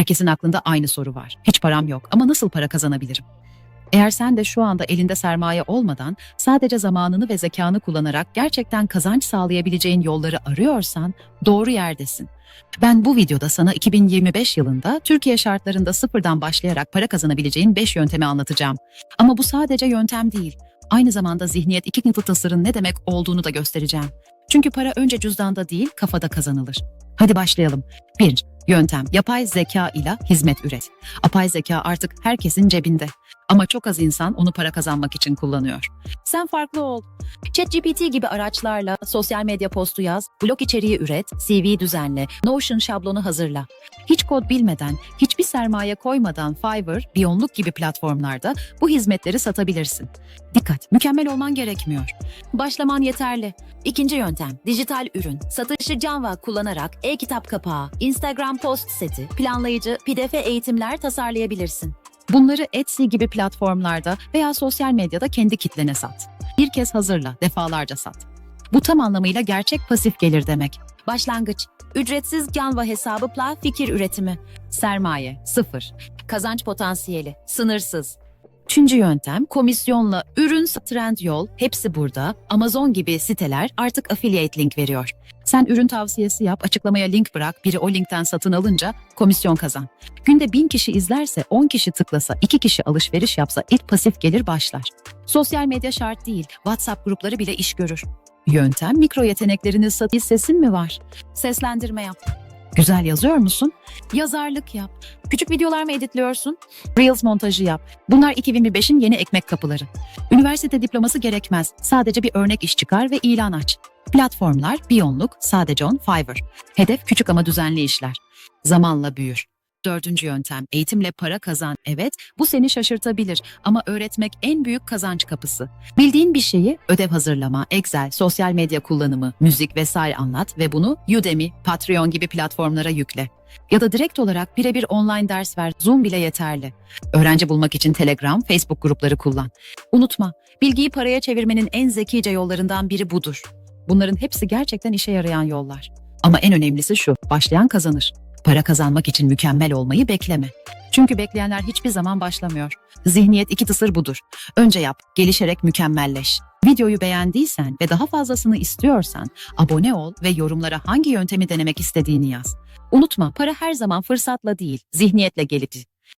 Herkesin aklında aynı soru var. Hiç param yok ama nasıl para kazanabilirim? Eğer sen de şu anda elinde sermaye olmadan sadece zamanını ve zekanı kullanarak gerçekten kazanç sağlayabileceğin yolları arıyorsan doğru yerdesin. Ben bu videoda sana 2025 yılında Türkiye şartlarında sıfırdan başlayarak para kazanabileceğin 5 yöntemi anlatacağım. Ama bu sadece yöntem değil. Aynı zamanda zihniyet iki kıtasırın ne demek olduğunu da göstereceğim. Çünkü para önce cüzdanda değil kafada kazanılır. Hadi başlayalım. 1. Yöntem. Yapay zeka ile hizmet üret. Yapay zeka artık herkesin cebinde. Ama çok az insan onu para kazanmak için kullanıyor. Sen farklı ol. ChatGPT gibi araçlarla sosyal medya postu yaz, blog içeriği üret, CV düzenle, Notion şablonu hazırla. Hiç kod bilmeden, hiçbir sermaye koymadan Fiverr, Biyonluk gibi platformlarda bu hizmetleri satabilirsin. Dikkat, mükemmel olman gerekmiyor. Başlaman yeterli. İkinci yöntem, dijital ürün. Satışı Canva kullanarak e-kitap kapağı, Instagram post seti, planlayıcı, PDF eğitimler tasarlayabilirsin. Bunları Etsy gibi platformlarda veya sosyal medyada kendi kitlene sat. Bir kez hazırla, defalarca sat. Bu tam anlamıyla gerçek pasif gelir demek. Başlangıç, ücretsiz Canva hesabı fikir üretimi. Sermaye, sıfır. Kazanç potansiyeli, sınırsız. Üçüncü yöntem komisyonla ürün trend yol hepsi burada. Amazon gibi siteler artık affiliate link veriyor. Sen ürün tavsiyesi yap, açıklamaya link bırak, biri o linkten satın alınca komisyon kazan. Günde bin kişi izlerse, 10 kişi tıklasa, 2 kişi alışveriş yapsa ilk pasif gelir başlar. Sosyal medya şart değil, WhatsApp grupları bile iş görür. Yöntem mikro yeteneklerini sat. Sesin mi var? Seslendirme yap. Güzel yazıyor musun? Yazarlık yap. Küçük videolar mı editliyorsun? Reels montajı yap. Bunlar 2005'in yeni ekmek kapıları. Üniversite diploması gerekmez. Sadece bir örnek iş çıkar ve ilan aç. Platformlar Biyonluk, Sadece On, Fiverr. Hedef küçük ama düzenli işler. Zamanla büyür. Dördüncü yöntem, eğitimle para kazan. Evet, bu seni şaşırtabilir ama öğretmek en büyük kazanç kapısı. Bildiğin bir şeyi ödev hazırlama, Excel, sosyal medya kullanımı, müzik vesaire anlat ve bunu Udemy, Patreon gibi platformlara yükle. Ya da direkt olarak birebir online ders ver, Zoom bile yeterli. Öğrenci bulmak için Telegram, Facebook grupları kullan. Unutma, bilgiyi paraya çevirmenin en zekice yollarından biri budur. Bunların hepsi gerçekten işe yarayan yollar. Ama en önemlisi şu, başlayan kazanır. Para kazanmak için mükemmel olmayı bekleme. Çünkü bekleyenler hiçbir zaman başlamıyor. Zihniyet iki tısır budur. Önce yap, gelişerek mükemmelleş. Videoyu beğendiysen ve daha fazlasını istiyorsan abone ol ve yorumlara hangi yöntemi denemek istediğini yaz. Unutma, para her zaman fırsatla değil, zihniyetle gelir.